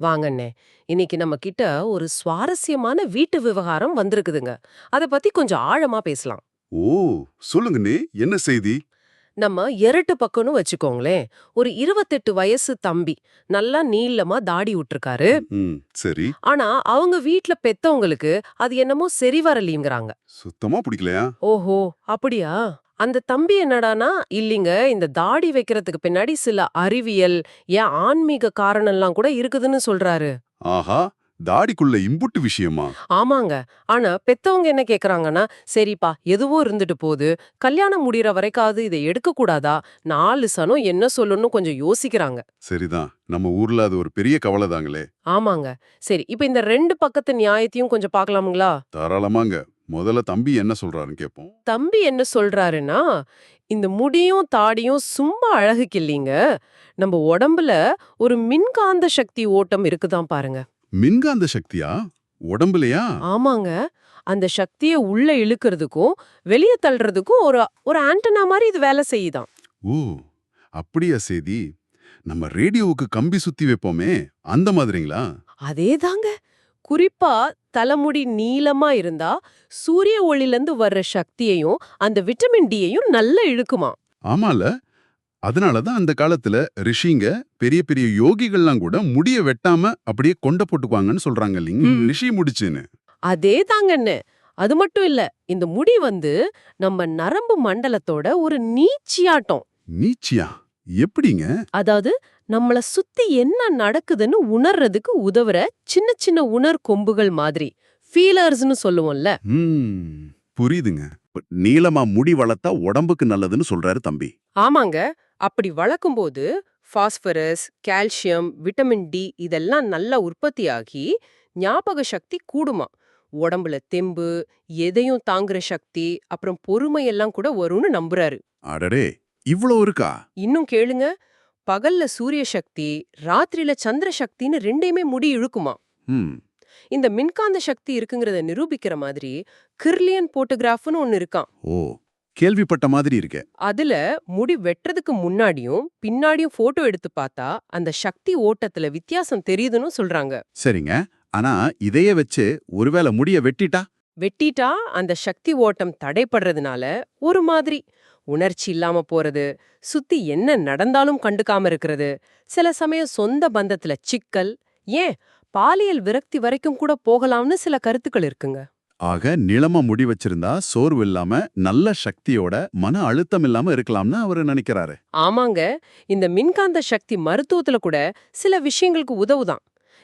வாங்கண்ணே. இன்னைக்கு நம்ம கிட்ட ஒரு சுவாரஸ்யமான வீட்டு விவகாரம் வந்திருக்குதுங்க. அத பத்தி கொஞ்சம் ஆழமா பேசலாம். ஓ சொல்லுங்கண்ணே. என்ன செய்தி? நம்ம எரட்டு பக்கம்னு வச்சுக்கோங்களேன். ஒரு இருபத்தெட்டு வயசு தம்பி நல்லா நீளமா தாடி விட்டுருக்காரு. சரி. ஆனா அவங்க வீட்ல பெத்தவங்களுக்கு அது என்னமோ சரி வரலீங்கிறாங்க. சுத்தமா பிடிக்கலையா? ஓஹோ அப்படியா? அந்த தம்பி என்னடானா இல்லீங்க இந்த தாடி வைக்கிறதுக்கு பின்னாடி சில அறிவியல் ஏன் ஆன்மீக காரணம்லாம் கூட இருக்குதுன்னு சொல்றாரு. ஆஹா தாடிக்குள்ள இம்புட்டு விஷயமா? ஆமாங்க. ஆனா பெத்தவங்க என்ன கேக்குறாங்கன்னா சரிப்பா எதுவோ இருந்துட்டு போகுது. கல்யாணம் முடியற வரைக்காவது இதை எடுக்க கூடாதா? நாலு சனம் என்ன சொல்லணும்னு கொஞ்சம் யோசிக்கிறாங்க. சரிதான். நம்ம ஊர்ல அது ஒரு பெரிய கவலை தாங்களே. ஆமாங்க. சரி இப்ப இந்த ரெண்டு பக்கத்து நியாயத்தையும் கொஞ்சம் பார்க்கலாமுங்களா? தாராளமாங்க. முதல்ல தம்பி என்ன சொல்றாருன்னு கேட்போம் தம்பி என்ன சொல்றாருன்னா இந்த முடியும் தாடியும் சும்மா அழகுக்கு இல்லைங்க. நம்ம உடம்புல ஒரு மின்காந்த சக்தி ஓட்டம் இருக்குதான் பாருங்க. மின்காந்த சக்தியா? உடம்புலையா? ஆமாங்க. அந்த சக்தியை உள்ள இழுக்கிறதுக்கும் வெளியே தள்ளுறதுக்கும் ஒரு ஒரு ஆண்டனா மாதிரி இது வேலை செய்யுதாம் ஓ அப்படியா செய்தி நம்ம ரேடியோவுக்கு கம்பி சுத்தி வைப்போமே அந்த மாதிரிங்களா? அதேதாங்க. குறிப்பா தலைமுடி நீளமா இருந்தா சூரிய ஒளியிலிருந்து வர்ற சக்தியையும் அந்த விட்டமின் டியையும் நல்லா இழுக்குமா? ஆமால அதனாலதான் அந்த காலத்துல ரிஷிங்க பெரிய பெரிய யோகிகள்லாம் கூட முடிய வெட்டாம அப்படியே கொண்ட போட்டுக்குவாங்கன்னு சொல்றாங்க இல்லைங்க. ரிஷி முடிச்சுன்னு. அதே தாங்கன்னு அது மட்டும் இல்ல இந்த முடி வந்து நம்ம நரம்பு மண்டலத்தோட ஒரு நீச்சியாட்டம். நீச்சியா? எப்படிங்க? அதாவது நம்மள சுத்தி என்ன நடக்குதுன்னு உணர்றதுக்கு உதவுற சின்ன சின்ன உணர் கொம்புகள் மாதிரி. ஃபீலர்ஸ்னு சொல்லுவோம்ல. புரியுதுங்க. நீளமா முடி வளர்த்தா உடம்புக்கு நல்லதுன்னு சொல்றாரு தம்பி. ஆமாங்க. அப்படி வளர்க்கும்போது பாஸ்பரஸ் கால்சியம் விட்டமின் டி இதெல்லாம் நல்லா உற்பத்தியாகி ஞாபக சக்தி கூடுமா. உடம்புல தெம்பு எதையும் தாங்குற சக்தி அப்புறம் பொறுமையெல்லாம் கூட வரும்னு நம்புறாரு. அடடே! இவ்ளோ இருக்கா? இன்னும் கேளுங்க. பகல்ல சூரிய சக்தி ராத்திரியில சந்திர சக்தின்னு ரெண்டையுமே முடி இழுக்குமா? இந்த மின்காந்த சக்தி இருக்குங்கிறத நிரூபிக்கிற மாதிரி கிர்லியன் போட்டோகிராஃப்னு ஒன்னு இருக்கான் ஓ கேள்விப்பட்ட மாதிரி இருக்கே. அதுல முடி வெட்டுறதுக்கு முன்னாடியும் பின்னாடியும் போட்டோ எடுத்து பார்த்தா அந்த சக்தி ஓட்டத்துல வித்தியாசம் தெரியுதுன்னு சொல்றாங்க. சரிங்க. ஆனா இதையே வச்சு ஒருவேளை முடிய வெட்டிட்டா? வெட்டிட்டா அந்த சக்தி ஓட்டம் தடைப்படுறதுனால ஒரு மாதிரி. உணர்ச்சி இல்லாம போறது சுத்தி என்ன நடந்தாலும் கண்டுக்காம இருக்கிறது. சில சமயம் சொந்த பந்தத்துல சிக்கல் ஏன் பாலியல் விரக்தி வரைக்கும் கூட போகலாம்னு சில கருத்துக்கள் இருக்குங்க. ஆக நிலமா முடி வச்சிருந்தா சோர்வு இல்லாம நல்ல சக்தியோட மன அழுத்தம் இல்லாம இருக்கலாம்னு அவரு நினைக்கிறாரு. ஆமாங்க. இந்த மின்காந்த சக்தி மருத்துவத்துல கூட சில விஷயங்களுக்கு உதவுதான்.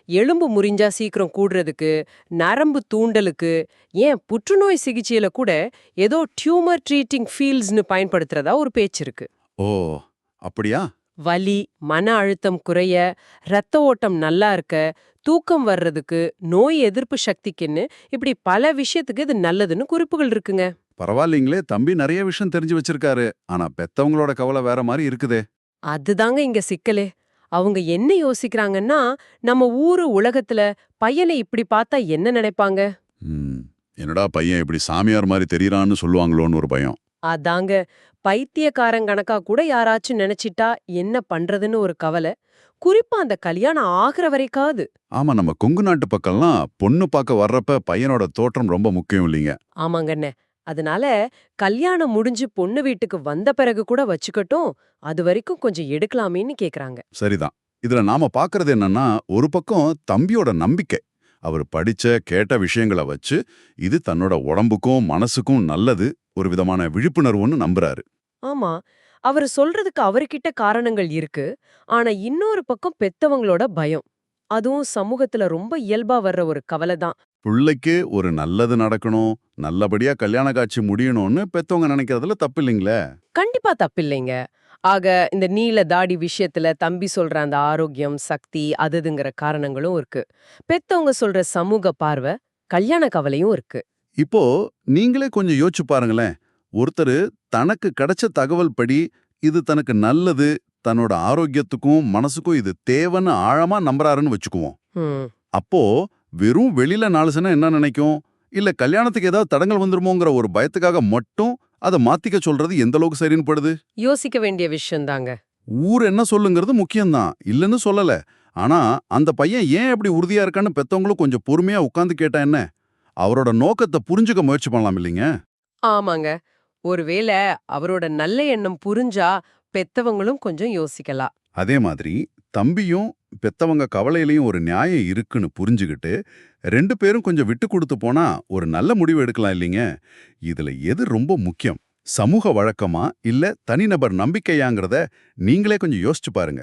எலும்பு முறிஞ்சா சீக்கிரம் கூடுறதுக்கு நரம்பு தூண்டலுக்கு ஏன் புற்றுநோய் சிகிச்சையில கூட ஏதோ டியூமர் ட்ரீட்டிங் ஃபீல்ட்ஸ்னு பயன்படுத்துறதா ஒரு பேச்சு இருக்கு. ஓ அப்படியா? வலி மன அழுத்தம் குறைய ரத்த ஓட்டம் நல்லா இருக்க தூக்கம் வர்றதுக்கு நோய் எதிர்ப்பு சக்திக்குன்னு இப்படி பல விஷயத்துக்கு இது நல்லதுன்னு குறிப்புகள் இருக்குங்க. பரவாயில்லைங்களே தம்பி நிறைய விஷயம் தெரிஞ்சு வச்சிருக்காரு. ஆனா பெத்தவங்களோட கவலை வேற மாதிரி இருக்குதே. அதுதாங்க இங்க சிக்கலே. அவங்க என்ன யோசிக்கிறாங்கன்னா நம்ம ஊரு உலகத்துல பையனை இப்படி பார்த்தா என்ன நினைப்பாங்க? ம், என்னடா பையன் இப்படி சாமியார் மாதிரி தெரியறான்னு சொல்லுவாங்களோன்னு ஒரு பயம். அதாங்க. பைத்தியக்காரன் கணக்கா கூட யாராச்சும் நினைச்சிட்டா என்ன பண்றதுன்னு ஒரு கவலை. குறிப்பா அந்த கல்யாணம் ஆகுற வரைக்காது ஆமா நம்ம கொங்கு நாட்டு பக்கம்லாம் பொண்ணு பார்க்க வர்றப்ப பையனோட தோற்றம் ரொம்ப முக்கியம் இல்லைங்க. ஆமாங்கண்ணே. அதனால கல்யாணம் முடிஞ்சு பொண்ணு வீட்டுக்கு வந்த பிறகு கூட வச்சுக்கட்டும் அது வரைக்கும் கொஞ்சம் எடுக்கலாமேன்னு கேக்குறாங்க. சரிதான். இதுல நாம பாக்குறது என்னன்னா ஒரு பக்கம் தம்பியோட நம்பிக்கை. அவர் படிச்ச கேட்ட விஷயங்களை வச்சு இது தன்னோட உடம்புக்கும் மனசுக்கும் நல்லது ஒரு விதமான விழிப்புணர்வுன்னு நம்புறாரு. ஆமா. அவர் சொல்றதுக்கு அவர்கிட்ட காரணங்கள் இருக்கு. ஆனா இன்னொரு பக்கம் பெத்தவங்களோட பயம். அதுவும் சமூகத்துல ரொம்ப இயல்பா வர்ற ஒரு கவலை தான் பிள்ளைக்கு ஒரு நல்லது நடக்கணும் நல்லபடியா கல்யாண காட்சி முடியணும்னு பெத்தவங்க நினைக்கிறதுல தப்பு இல்லைங்களே? கண்டிப்பா தப்பில்லைங்க ஆக இந்த நீல தாடி விஷயத்துல தம்பி சொல்ற அந்த ஆரோக்கியம் சக்தி அதுதுங்கிற காரணங்களும் இருக்கு. பெத்தவங்க சொல்ற சமூக பார்வை கல்யாண கவலையும் இருக்கு. இப்போ நீங்களே கொஞ்சம் யோசிச்சு பாருங்களேன். ஒருத்தர் தனக்கு கிடைச்ச தகவல் படி இது தனக்கு நல்லது தன்னோட ஆரோக்கியத்துக்கும் மனசுக்கும் இது தேவைன்னு ஆழமா நம்புறாருன்னு வச்சுக்குவோம். அப்போ வெறும் வெளியில நாலு சனம் என்ன நினைக்கும்? இல்ல கல்யாணத்துக்கு ஏதாவது தடங்கள் வந்துருமோங்கிற ஒரு பயத்துக்காக மட்டும் அதை மாத்திக்க சொல்றது எந்த அளவுக்கு சரின்னு படுது யோசிக்க வேண்டிய விஷயம் தாங்க ஊர் என்ன சொல்லுங்கிறது முக்கியம்தான். இல்லைன்னு சொல்லல. ஆனா அந்த பையன் ஏன் அப்படி உறுதியா இருக்கான்னு பெத்தவங்களும் கொஞ்சம் பொறுமையா உட்கார்ந்து கேட்டா என்ன? அவரோட நோக்கத்தை புரிஞ்சுக்க முயற்சி பண்ணலாம் இல்லைங்க? ஆமாங்க. ஒருவேளை அவரோட நல்ல எண்ணம் புரிஞ்சா பெத்தவங்களும் கொஞ்சம் யோசிக்கலாம். அதே மாதிரி தம்பியும் பெத்தவங்க கவலையிலையும் ஒரு நியாயம் இருக்குன்னு புரிஞ்சுகிட்டு ரெண்டு பேரும் கொஞ்சம் விட்டு கொடுத்து போனா ஒரு நல்ல முடிவு எடுக்கலாம் இல்லைங்க? இதுல எது ரொம்ப முக்கியம்? சமூக வழக்கமா இல்ல தனிநபர் நம்பிக்கையாங்கிறத நீங்களே கொஞ்சம் யோசிச்சு பாருங்க.